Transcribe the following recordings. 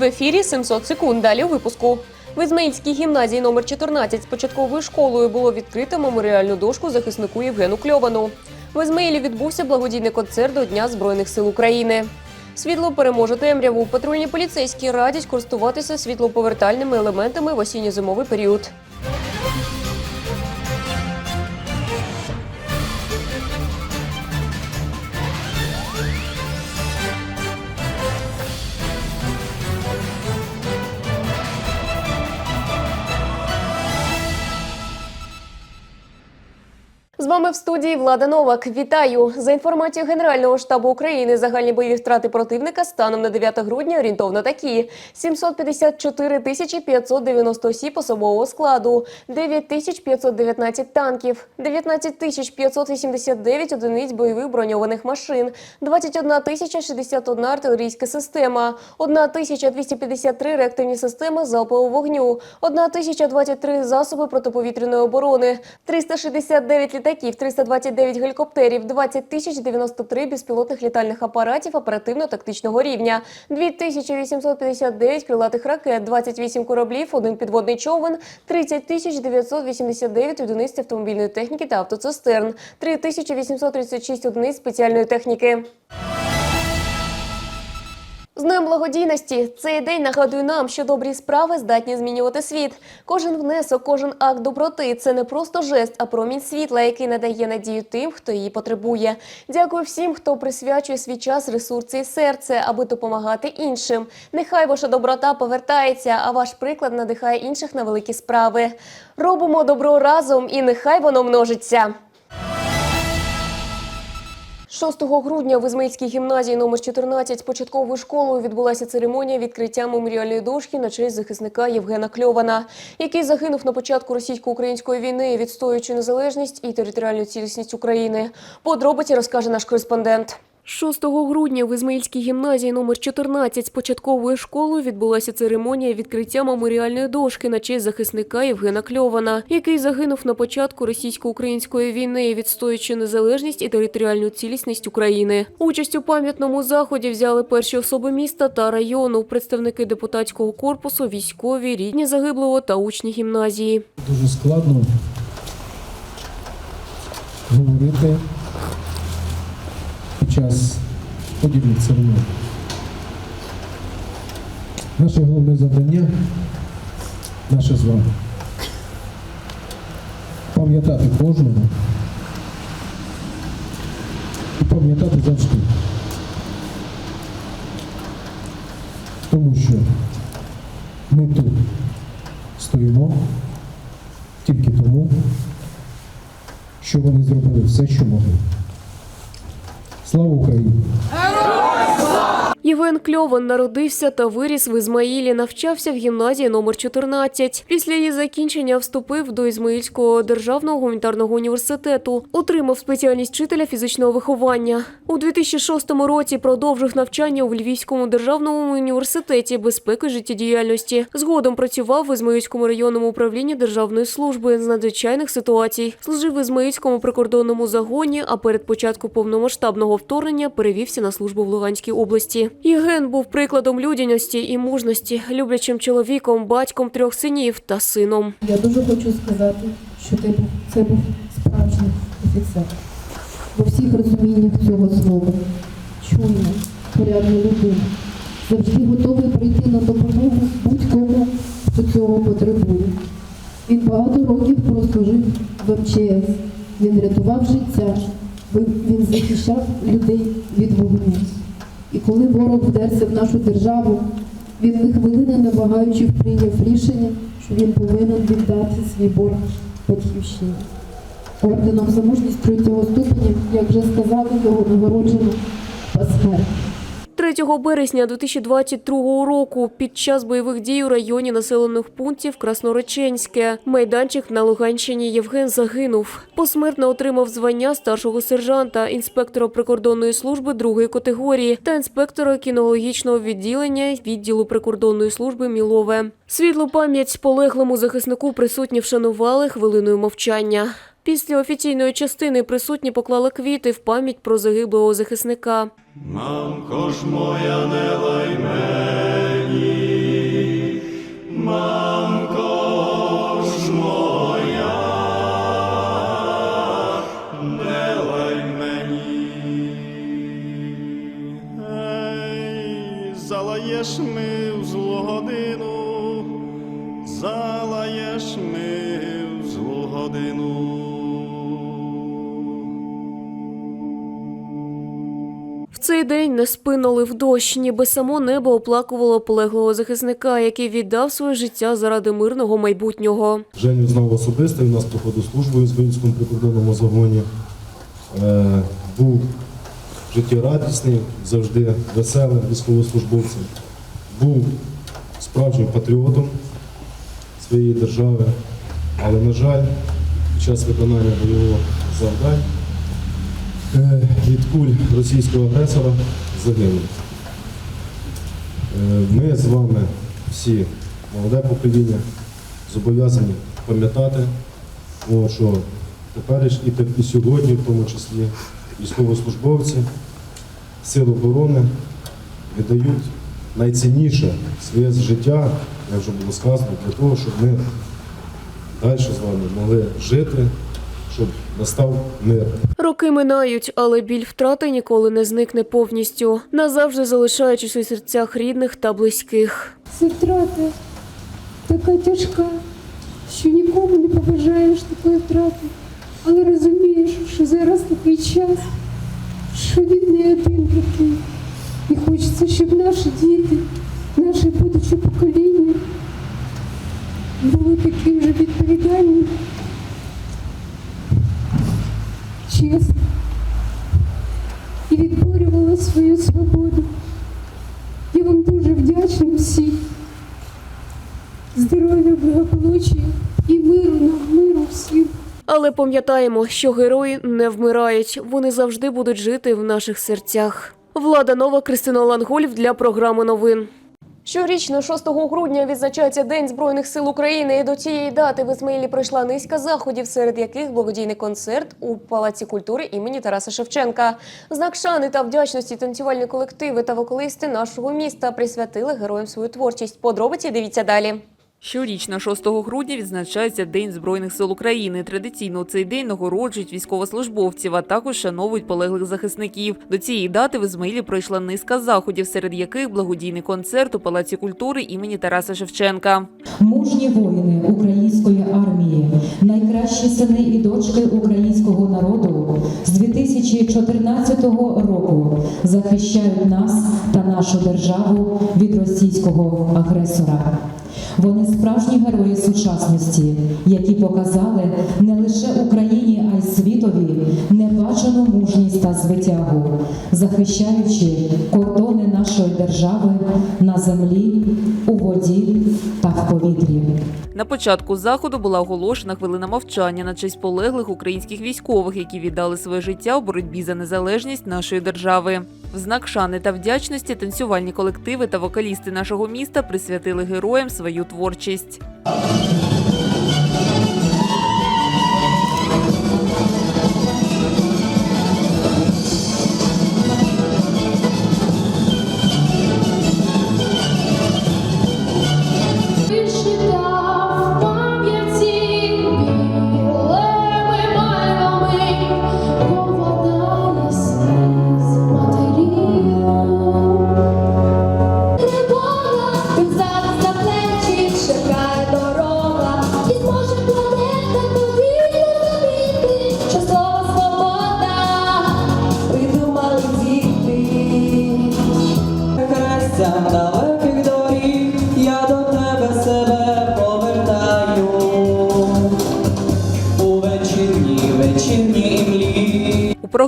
В ефірі 700 секунд. Далі у випуску. В Ізмаїльській гімназії номер 14 з початковою школою було відкрито меморіальну дошку захиснику Євгену Кльовану. В Ізмаїлі відбувся благодійний концерт до Дня Збройних сил України. Світло переможе темряву. Патрульні поліцейські радять користуватися світлоповертальними елементами в осінньо-зимовий період. Вами в студії Влада Новак. Вітаю. За інформацією Генерального штабу України. Загальні бойові втрати противника станом на 9 грудня орієнтовно такі: 754 тисячі 590 осіб особового складу, 9 тисяч 519 танків, 19 тисяч 589 одиниць бойових броньованих машин, 21 тисяча 61 артилерійська система, 1 тисяча 253 реактивні системи залпового вогню, 1 тисяча 23 засоби протиповітряної оборони, 369 літаків, 329 гелікоптерів, 20 тисяч 93 безпілотних літальних апаратів оперативно-тактичного рівня, 2859 крилатих ракет, 28 кораблів, один підводний човен, 30 тисяч 989 одиниць автомобільної техніки та автоцистерн, 3836 одиниць спеціальної техніки. З Днем благодійності цей день нагадує нам, що добрі справи здатні змінювати світ. Кожен внесок, кожен акт доброти це не просто жест, а промінь світла, який надає надію тим, хто її потребує. Дякую всім, хто присвячує свій час, ресурси і серце, аби допомагати іншим. Нехай ваша доброта повертається, а ваш приклад надихає інших на великі справи. Робимо добро разом, і нехай воно множиться. 6 грудня в Ізмаїльській гімназії номер 14 початковою школою відбулася церемонія відкриття меморіальної дошки на честь захисника Євгена Кльована, який загинув на початку російсько-української війни, відстоюючи незалежність і територіальну цілісність України. Подробиці розкаже наш кореспондент. 6 грудня в Ізмаїльській гімназії номер 14 з початковою школою відбулася церемонія відкриття меморіальної дошки на честь захисника Євгена Кльована, який загинув на початку російсько-української війни, відстоюючи незалежність і територіальну цілісність України. Участь у пам'ятному заході взяли перші особи міста та району, представники депутатського корпусу, військові, рідні загиблого та учні гімназії. Дуже складно говорити час подібних церемоній. Наше головне завдання, наше з вами, пам'ятати кожного і пам'ятати завжди. Тому що ми тут стоїмо тільки тому, що вони зробили все, що могли. Слава Україні! Євген Кльован народився та виріс в Ізмаїлі, навчався в гімназії номер 14. Після її закінчення вступив до Ізмаїльського державного гуманітарного університету, отримав спеціальність вчителя фізичного виховання. У 2006 році продовжив навчання у Львівському державному університеті безпеки життєдіяльності. Згодом працював в Ізмаїльському районному управлінні Державної служби з надзвичайних ситуацій. Служив в Ізмаїльському прикордонному загоні, а перед початком повномасштабного вторгнення перевівся на службу в Луганській області. Євген був прикладом людяності і мужності, люблячим чоловіком, батьком трьох синів та сином. Я дуже хочу сказати, що ти був, це був справжній офіцер. У всіх розуміннях цього слова. Чуйна, порядна людина. Завжди готовий прийти на допомогу будь-кому, хто цього потребує. Він багато років прослужив в МЧС. Він рятував життя, він захищав людей від вогню. І коли ворог вдерся в нашу державу, він не хвилини не прийняв рішення, що він повинен віддати свій борг батьківщині. Орденом за мужність третього ступеня, як вже сказали, його нагороджено посмертно. 3 березня 2022 року під час бойових дій у районі населених пунктів Краснореченське майданчик на Луганщині Євген загинув. Посмертно отримав звання старшого сержанта, інспектора прикордонної служби другої категорії та інспектора кінологічного відділення відділу прикордонної служби Мілове. Світлу пам'ять полеглому захиснику присутні вшанували хвилиною мовчання. Після офіційної частини присутні поклали квіти в пам'ять про загиблого захисника. Мамко ж моя не спинули в дощ, ніби само небо оплакувало полеглого захисника, який віддав своє життя заради мирного майбутнього. Женю знав особисто, він у нас проходив службу в Ізвинському прикордонному загоні. Е, був життєрадісний, завжди веселим військовослужбовцем. Був справжнім патріотом своєї держави, але, на жаль, під час виконання бойового завдань е, від куль російського агресора загинув. Е, Ми з вами всі, молоде покоління, зобов'язані пам'ятати, що теперіш і, і сьогодні, в тому числі, військовослужбовці Сил оборони віддають найцінніше своє життя, як вже було сказано, для того, щоб ми далі з вами могли жити, щоб настав мир. Роки минають, але біль втрати ніколи не зникне повністю, назавжди залишаючись у серцях рідних та близьких. Це втрата така тяжка, що нікому не побажаєш такої втрати, але розумієш, що зараз такий час, що він не один такий. І хочеться, щоб наші діти, наше будуче покоління були таким же відповідальним, чесним і відборювали свою свободу. Я вам дуже вдячна всім. Здоров'я, благополуччя і миру нам, миру всім. Але пам'ятаємо, що герої не вмирають, вони завжди будуть жити в наших серцях. Влада Нова, Кристина Лангольф для програми новин. Щорічно, 6 грудня, відзначається День Збройних сил України. І до цієї дати в Ізмаїлі пройшла низка заходів, серед яких благодійний концерт у Палаці культури імені Тараса Шевченка. Знак шани та вдячності танцювальні колективи та вокалисти нашого міста присвятили героям свою творчість. Подробиці дивіться далі. Щорічно 6 грудня відзначається День Збройних сил України. Традиційно у цей день нагороджують військовослужбовців, а також шановують полеглих захисників. До цієї дати в Ізмаїлі пройшла низка заходів, серед яких благодійний концерт у Палаці культури імені Тараса Шевченка. Мужні воїни української армії, найкращі сини і дочки українського народу з 2014 року захищають нас та нашу державу від російського агресора. Вони справжні герої сучасності, які показали не лише Україні, а й світові небачену мужність та звитягу, захищаючи кордони нашої держави на землі, у воді та в повітрі. На початку заходу була оголошена хвилина мовчання на честь полеглих українських військових, які віддали своє життя у боротьбі за незалежність нашої держави. В знак шани та вдячності танцювальні колективи та вокалісти нашого міста присвятили героям свою творчість.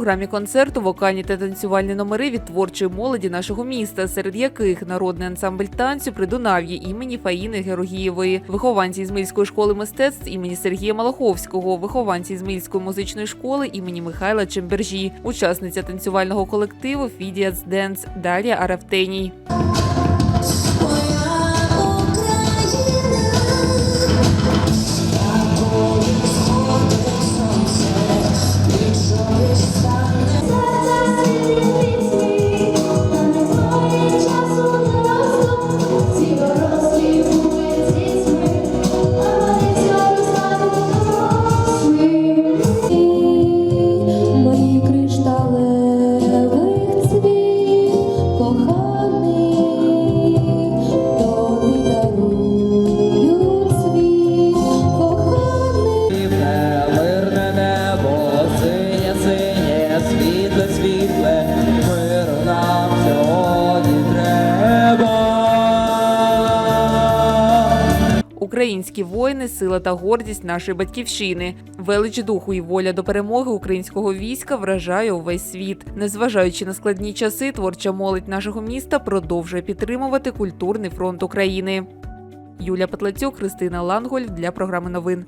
Програмі концерту вокальні та танцювальні номери від творчої молоді нашого міста, серед яких народний ансамбль танцю Придунав'я імені Фаїни Георгієвої, вихованці Ізмаїльської школи мистецтв імені Сергія Малаховського, вихованці Ізмаїльської музичної школи імені Михайла Чембержі, учасниця танцювального колективу Фідіац Денс Дар'я Арафтеній. Українські воїни сила та гордість нашої батьківщини. Велич духу і воля до перемоги українського війська вражає увесь світ. Незважаючи на складні часи, творча молодь нашого міста продовжує підтримувати культурний фронт України. Юлія Петлацюк, Христина Ланголь для програми новин.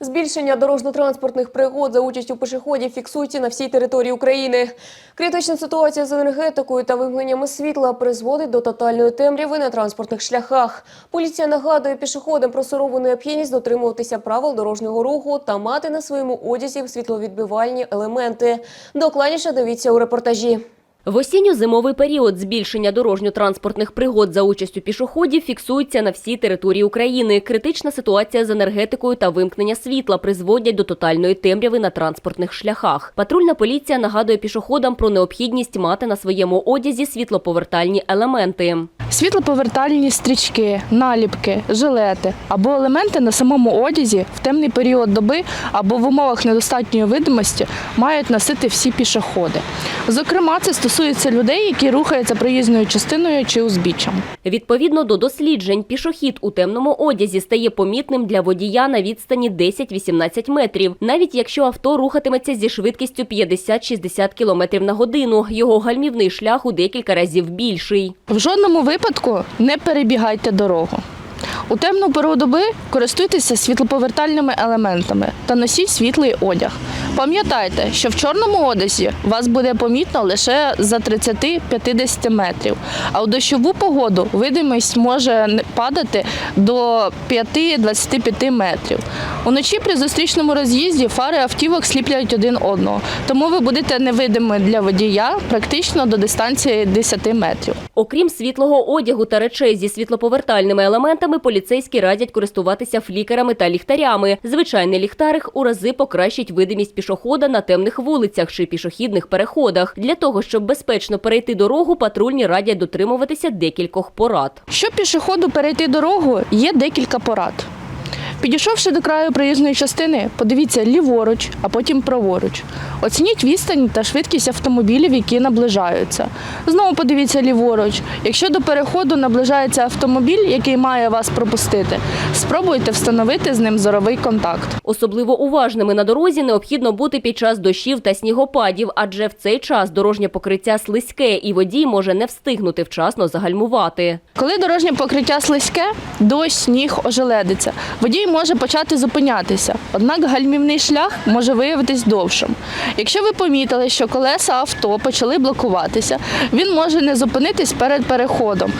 Збільшення дорожньо-транспортних пригод за участю пішоходів фіксується на всій території України. Критична ситуація з енергетикою та вимкненнями світла призводить до тотальної темряви на транспортних шляхах. Поліція нагадує пішоходам про сурову необхідність дотримуватися правил дорожнього руху та мати на своєму одязі світловідбивальні елементи. Докладніше дивіться у репортажі. В осінньо-зимовий період збільшення дорожньо-транспортних пригод за участю пішоходів фіксується на всій території України. Критична ситуація з енергетикою та вимкнення світла призводять до тотальної темряви на транспортних шляхах. Патрульна поліція нагадує пішоходам про необхідність мати на своєму одязі світлоповертальні елементи. Світлоповертальні стрічки, наліпки, жилети або елементи на самому одязі в темний період доби або в умовах недостатньої видимості мають носити всі пішоходи. Зокрема, це стосується людей, які рухаються проїзною частиною чи узбіччям. Відповідно до досліджень, пішохід у темному одязі стає помітним для водія на відстані 10-18 метрів, навіть якщо авто рухатиметься зі швидкістю 50-60 км на годину. Його гальмівний шлях у декілька разів більший. В жодному випадку не перебігайте дорогу. У темну пору доби користуйтеся світлоповертальними елементами та носіть світлий одяг. Пам'ятайте, що в чорному одязі вас буде помітно лише за 30-50 метрів, а у дощову погоду видимість може падати до 5-25 метрів. Уночі при зустрічному роз'їзді фари автівок сліплять один одного, тому ви будете невидимі для водія практично до дистанції 10 метрів. Окрім світлого одягу та речей зі світлоповертальними елементами, поліцейські радять користуватися флікерами та ліхтарями. Звичайний ліхтарик у рази покращить видимість пішохода на темних вулицях чи пішохідних переходах. Для того, щоб безпечно перейти дорогу, патрульні радять дотримуватися декількох порад. Щоб пішоходу перейти дорогу, є декілька порад. Підійшовши до краю проїзної частини, подивіться ліворуч, а потім праворуч. Оцініть відстань та швидкість автомобілів, які наближаються. Знову подивіться ліворуч. Якщо до переходу наближається автомобіль, який має вас пропустити, спробуйте встановити з ним зоровий контакт. Особливо уважними на дорозі необхідно бути під час дощів та снігопадів, адже в цей час дорожнє покриття слизьке і водій може не встигнути вчасно загальмувати. Коли дорожнє покриття слизьке, дощ, сніг ожеледиться. Водій може почати зупинятися, однак гальмівний шлях може виявитись довшим. Якщо ви помітили, що колеса авто почали блокуватися, він може не зупинитись перед переходом,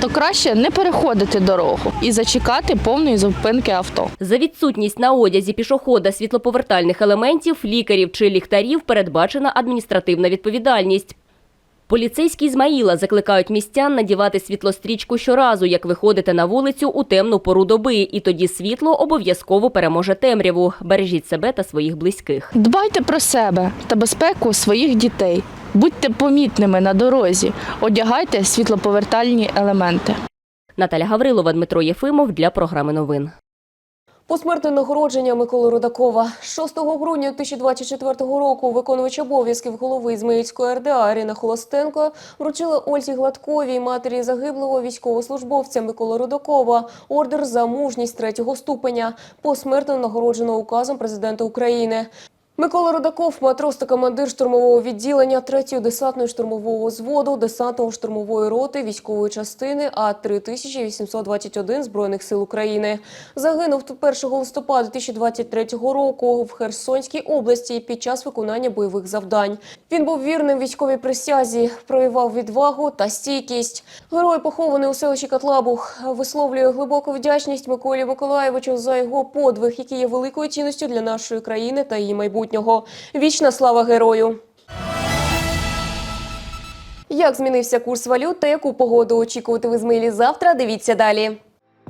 то краще не переходити дорогу і зачекати повної зупинки авто. За відсутність на одязі пішохода світлоповертальних елементів, лікарів чи ліхтарів передбачена адміністративна відповідальність. Поліцейські Ізмаїла закликають містян надівати світлострічку щоразу, як виходите на вулицю у темну пору доби, і тоді світло обов'язково переможе темряву. Бережіть себе та своїх близьких. Дбайте про себе та безпеку своїх дітей. Будьте помітними на дорозі, одягайте світлоповертальні елементи. Наталя Гаврилова, Дмитро Єфимов для програми новин. Посмертне нагородження Миколи Рудакова 6 грудня 2024 року виконувач обов'язків голови Змеївської РДА Ірина Холостенко вручила Ользі Гладковій, матері загиблого військовослужбовця Миколи Рудакова, ордер за мужність третього ступеня, посмертно нагороджено указом президента України. Микола Рудаков, матрос та командир штурмового відділення 3-ї десантної штурмового взводу десантно-штурмової роти військової частини А-3821 Збройних сил України. Загинув 1 листопада 2023 року в Херсонській області під час виконання бойових завдань. Він був вірним військовій присязі, проявав відвагу та стійкість. Герой похований у селищі Котлабух. Висловлює глибоку вдячність Миколі Миколаєвичу за його подвиг, який є великою цінністю для нашої країни та її майбутнього. Вічна слава герою! Як змінився курс валют та яку погоду очікувати в Ізмаїлі завтра? Дивіться далі.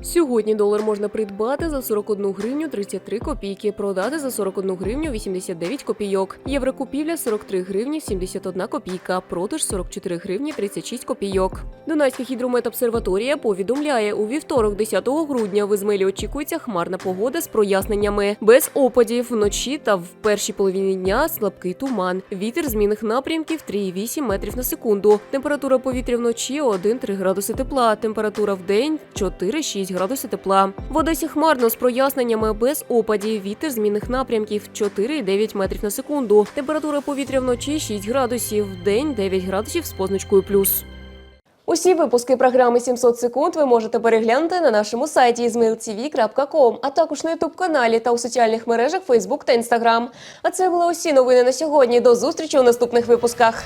Сьогодні долар можна придбати за 41 гривню 33 копійки, продати за 41 гривню 89 копійок. Єврокупівля 43 гривні 71 копійка, продаж 44 гривні 36 копійок. Дунайська гідрометобсерваторія повідомляє, у вівторок, 10 грудня, в Ізмаїлі очікується хмарна погода з проясненнями. Без опадів вночі та в першій половині дня слабкий туман. Вітер змінних напрямків 3,8 метрів на секунду. Температура повітря вночі 1-3 градуси тепла. Температура в день 4-6 градуси тепла. В Одесі хмарно з проясненнями без опадів. Вітер змінних напрямків 4,9 метрів на секунду. Температура повітря вночі 6 градусів, в день 9 градусів з позначкою плюс. Усі випуски програми «700 секунд ви можете переглянути на нашому сайті izmailtv.com, а також на ютуб-каналі та у соціальних мережах Facebook та Instagram. А це були усі новини на сьогодні. До зустрічі у наступних випусках.